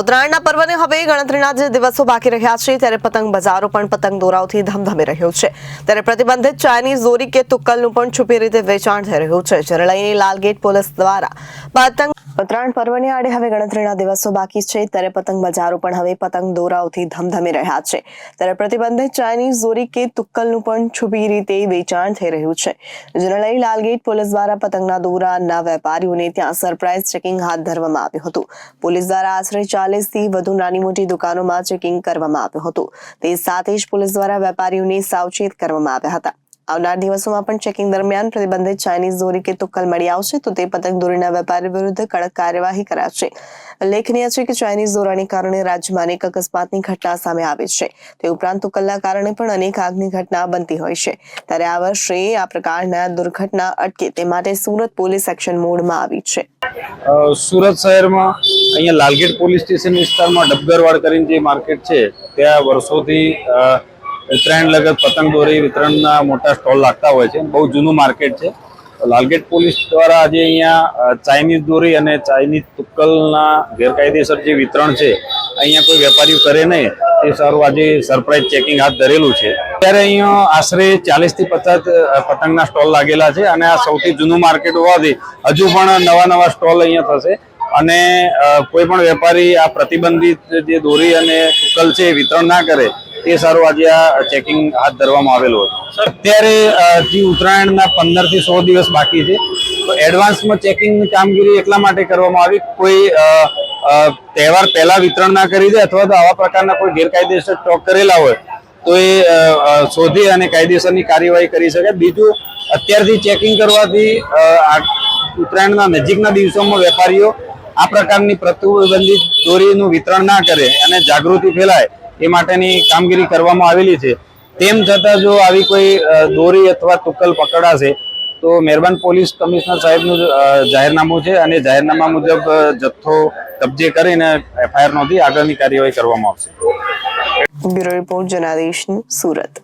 ઉત્તરાયણના પર્વને હવે ગણતરીના જે દિવસો બાકી રહ્યા છે, ત્યારે પતંગ બજારો પણ પતંગ દોરાઓથી ધમધમી રહ્યો છે. ત્યારે પ્રતિબંધિત ચાઇનીઝ દોરી કે તુક્કલનું પણ છુપી રીતે વેચાણ થઈ રહ્યું છે, જેને લઈને લાલગેટ પોલીસ દ્વારા પતંગ ઉત્તરાયણ પર્વને આડે હવે ગણતરીના દિવસો બાકી છે, ત્યારે પતંગ બજારો પણ હવે પતંગ દોરાઓથી ધમધમી રહ્યા છે. ત્યારે પ્રતિબંધિત ચાઇનીઝ દોરી કે તુક્કલનું પણ છુપી રીતે વેચાણ થઈ રહ્યું છે, જેને લઈ લાલગેટ પોલીસ દ્વારા પતંગના દોરાના વેપારીઓને ત્યાં સરપ્રાઇઝ ચેકિંગ હાથ ધરવામાં આવ્યું હતું. પોલીસ દ્વારા આશરે ચાલીસથી વધુ નાની મોટી દુકાનોમાં ચેકિંગ કરવામાં આવ્યું હતું. તે સાથે જ પોલીસ દ્વારા વેપારીઓને સાવચેત કરવામાં આવ્યા હતા. આવનાર દિવસોમાં પણ ચેકિંગ દરમિયાન પ્રતિબંધિત ચાઇનીઝ દોરી કે તુક્કલ મળી આવશે તો તે પતંગ દોરીના વેપારી વિરુદ્ધ કડક કાર્યવાહી કરાશે. ઉલ્લેખનીય છે કે ચાઇનીઝ દોરાને કારણે રાજ્યમાં અનેક અકસ્માતની ઘટના સામે આવી છે. તે ઉપરાંત તુક્કલના કારણે પણ અનેક આગની ઘટના બનતી હોય છે. ત્યારે આ વર્ષે આ પ્રકારના દુર્ઘટના અટકે તે માટે સુરત પોલીસ એક્શન મોડમાં આવી છે. સુરત શહેરમાં અહીંયા લાલગેટ પોલીસ સ્ટેશન વિસ્તારમાં ડબગરવાડ કરીને જે માર્કેટ છે, ત્યાં વર્ષોથી ઉત્તરાયણ લગત પતંગ દોરી વિતરણના મોટા સ્ટોલ લાગતા હોય છે. બહુ જૂનું માર્કેટ છે. લાલગેટ પોલીસ દ્વારા આજે અહીંયા ચાઇનીઝ દોરી અને ચાઇનીઝ તુક્કલના ગેરકાયદેસર જે વિતરણ છે, અહીંયા કોઈ વેપારીઓ કરે નહીં. તે સારું આજે સરપ્રાઇઝ ચેકિંગ હાથ ધરેલું છે. ત્યારે અહીંયા આશરે ચાલીસથી પચાસ પતંગના સ્ટોલ લાગેલા છે અને આ સૌથી જૂનું માર્કેટ હોવાથી હજુ પણ નવા નવા સ્ટોલ અહીંયા થશે. અને કોઈ પણ વેપારી આ પ્રતિબંધિત જે દોરી અને સુકલ છે વિતરણ ના કરે તે સારું આજે આ ચેકિંગ હાથ ધરવામાં આવેલું હતું અત્યારે હજી ઉત્તરાયણના પંદરથી સો દિવસ બાકી છે, તો એડવાન્સમાં ચેકિંગ કામગીરી એટલા માટે કરવામાં આવી કોઈ તહેવાર પહેલા વિતરણ ના કરી દે અથવા તો આવા પ્રકારના કોઈ ગેરકાયદેસર સ્ટોક કરેલા હોય, તો એ શોધી અને કાયદેસરની કાર્યવાહી કરી શકે. બીજું, અત્યારથી ચેકિંગ કરવાથી ઉત્તરાયણના નજીકના દિવસોમાં વેપારીઓ આ પ્રકારની પ્રતિબંધિત દોરીનું વિતરણ ના કરે અને જાગૃતિ ફેલાય એ માટેની કામગીરી કરવામાં આવેલી છે. તેમ છતાં જો આવી કોઈ દોરી અથવા તુક્કલ પકડાશે, તો મહેરબાન પોલીસ કમિશનર સાહેબનું જાહેરનામું છે અને જાહેરનામા મુજબ જથ્થો કબજે કરીને એફઆઈઆર નોંધી આગળની કાર્યવાહી કરવામાં આવશે. Bureau report Janadesh Surat.